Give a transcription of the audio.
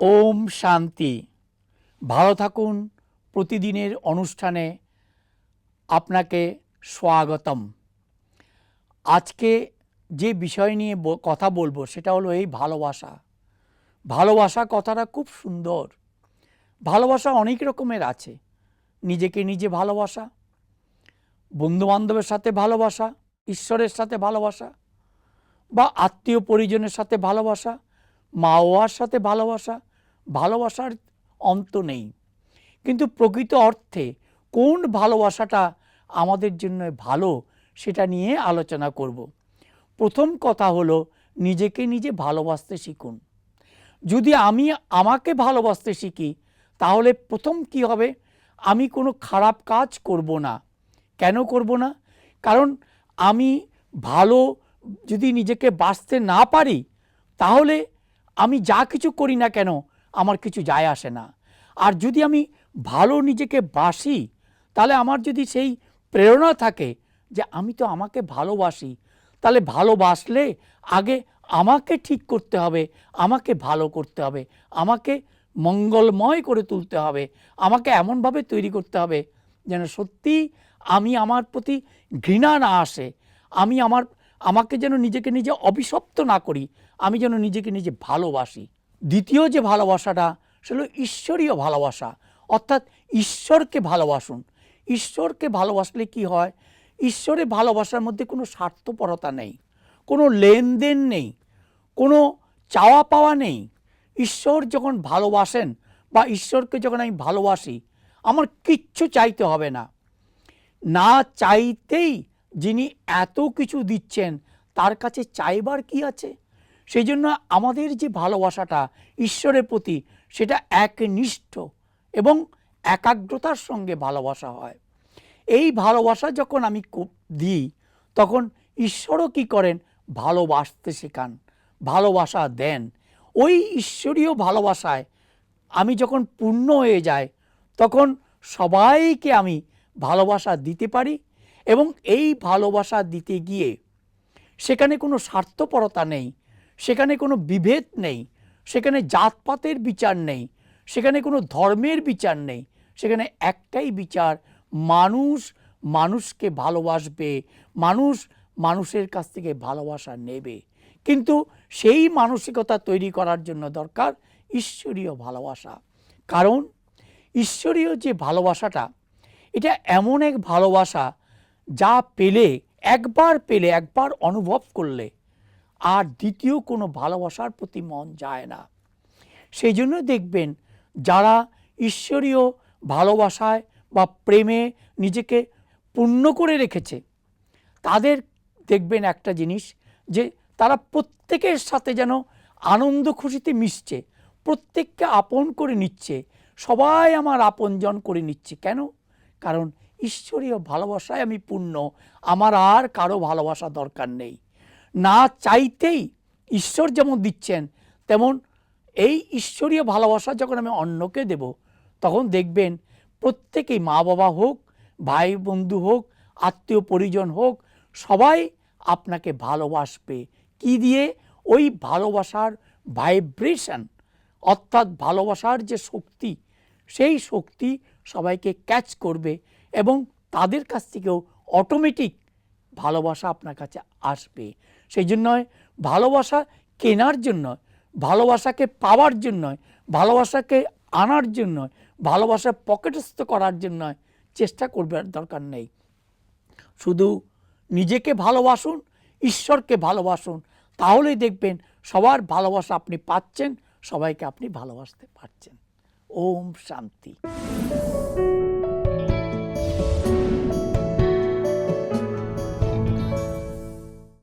ওম শান্তি। ভালো থাকুন, প্রতিদিনের অনুষ্ঠানে আপনাকে স্বাগতম। আজকে যে বিষয় নিয়ে কথা বলব সেটা হলো এই ভালোবাসা। ভালোবাসা কথাটা খুব সুন্দর। ভালোবাসা অনেক রকমের আছে। নিজেকে নিজে ভালোবাসা, বন্ধুবান্ধবের সাথে ভালোবাসা, ঈশ্বরের সাথে ভালোবাসা, বা আত্মীয় পরিজনের সাথে ভালোবাসা মা বাবার সাথে ভালোবাসা ভালোবাসার অন্ত নেই। কিন্তু প্রকৃত অর্থে কোন ভালোবাসাটা আমাদের জন্য ভালো সেটা নিয়ে আলোচনা করব। প্রথম কথা হলো নিজেকে নিজে ভালোবাসতে শিখুন। যদি আমি আমাকে ভালোবাসতে শিখি, তাহলে প্রথম কি হবে? আমি কোনো খারাপ কাজ করব না। কেন করব না? কারণ আমি ভালো যদি নিজেকে বাঁচতে না পারি, তাহলে আমি যা কিছু করি না কেন আমার কিছু যায় আসে না। আর যদি আমি ভালো নিজেকে বাসি, তাহলে আমার যদি সেই প্রেরণা থাকে যে আমি তো আমাকে ভালোবাসি, তাহলে ভালোবাসলে আগে আমাকে ঠিক করতে হবে, আমাকে ভালো করতে হবে, আমাকে মঙ্গলময় করে তুলতে হবে, আমাকে এমনভাবে তৈরি করতে হবে যেন সত্যি আমি আমার প্রতি ঘৃণা না আসে, আমি আমার, আমাকে যেন নিজেকে নিজে অভিশপ্ত না করি, আমি যেন নিজেকে নিজে ভালোবাসি। দ্বিতীয় যে ভালোবাসাটা, সেটা ঈশ্বরীয় ভালোবাসা। অর্থাৎ ঈশ্বরকে ভালোবাসুন। ঈশ্বরকে ভালোবাসলে কি হয়? ঈশ্বরের ভালোবাসার মধ্যে কোনো স্বার্থপরতা নেই, কোনো লেনদেন নেই, কোনো চাওয়া পাওয়া নেই। ঈশ্বর যখন ভালোবাসেন বা ঈশ্বরকে যখন আমি ভালোবাসি, আমার কিচ্ছু চাইতে হবে না। না চাইতেই যিনি এত কিছু দিচ্ছেন, তার কাছে চাইবার কি আছে? সেই জন্য আমাদের যে ভালোবাসাটা ঈশ্বরের প্রতি সেটা একনিষ্ঠ এবং একাগ্রতার সঙ্গে ভালোবাসা হয়। এই ভালোবাসা যখন আমি দিই, তখন ঈশ্বরও কি করেন? ভালোবাসতে শেখান, ভালোবাসা দেন। ওই ঈশ্বরীয় ভালোবাসায় আমি যখন পূর্ণ হয়ে যায় তখন সবাইকে আমি ভালোবাসা দিতে পারি এবং এই ভালোবাসা দিতে গিয়ে সেখানে কোনো স্বার্থপরতা নেই। সেখানে কোনো বিভেদ নেই, সেখানে জাতপাতের বিচার নেই, সেখানে কোনো ধর্মের বিচার নেই, সেখানে একটাই বিচার, মানুষ মানুষকে ভালোবাসবে, মানুষ মানুষের কাছ থেকে ভালোবাসা নেবে। কিন্তু সেই মানসিকতা তৈরি করার জন্য দরকার ঈশ্বরীয় ভালোবাসা। কারণ ঈশ্বরীয় যে ভালোবাসাটা, এটা এমন এক ভালোবাসা যা পেলে, একবার পেলে, একবার অনুভব করলে আর দ্বিতীয় কোনো ভালোবাসার প্রতি মন যায় না। সেই জন্য দেখবেন যারা ঈশ্বরীয় ভালোবাসায় বা প্রেমে নিজেকে পূর্ণ করে রেখেছে, তাদের দেখবেন একটা জিনিস যে তারা প্রত্যেকের সাথে যেন আনন্দ খুশিতে মিশছে, প্রত্যেককে আপন করে নিচ্ছে, সবাই আমার আপনজন করে নিচ্ছে। কেন? কারণ ঈশ্বরীয় ভালোবাসায় আমি পূর্ণ, আমার আর কারও ভালোবাসা দরকার নেই। না চাইতেই ঈশ্বর যেমন দিচ্ছেন, তেমন এই ঈশ্বরীয় ভালোবাসা যখন আমি অন্যকে দেব, তখন দেখবেন প্রত্যেকেই মা বাবা হোক ভাই বন্ধু হোক, আত্মীয় পরিজন হোক, সবাই আপনাকে ভালোবাসবে। কি দিয়ে? ওই ভালোবাসার ভাইব্রেশন অর্থাৎ ভালোবাসার যে শক্তি, সেই শক্তি সবাইকে ক্যাচ করবে এবং তাদের কাছ থেকেও অটোমেটিক ভালোবাসা আপনার কাছে আসবে। সেই জন্য ভালোবাসা কেনার জন্য ভালোবাসাকে পাওয়ার জন্য ভালোবাসাকে আনার জন্য ভালোবাসা পকেটস্থ করার জন্য চেষ্টা করবার দরকার নেই। শুধু নিজেকে ভালোবাসুন, ঈশ্বরকে ভালোবাসুন, তাহলেই দেখবেন সবার ভালোবাসা আপনি পাচ্ছেন, সবাইকে আপনি ভালোবাসতে পারছেন। ওম শান্তি।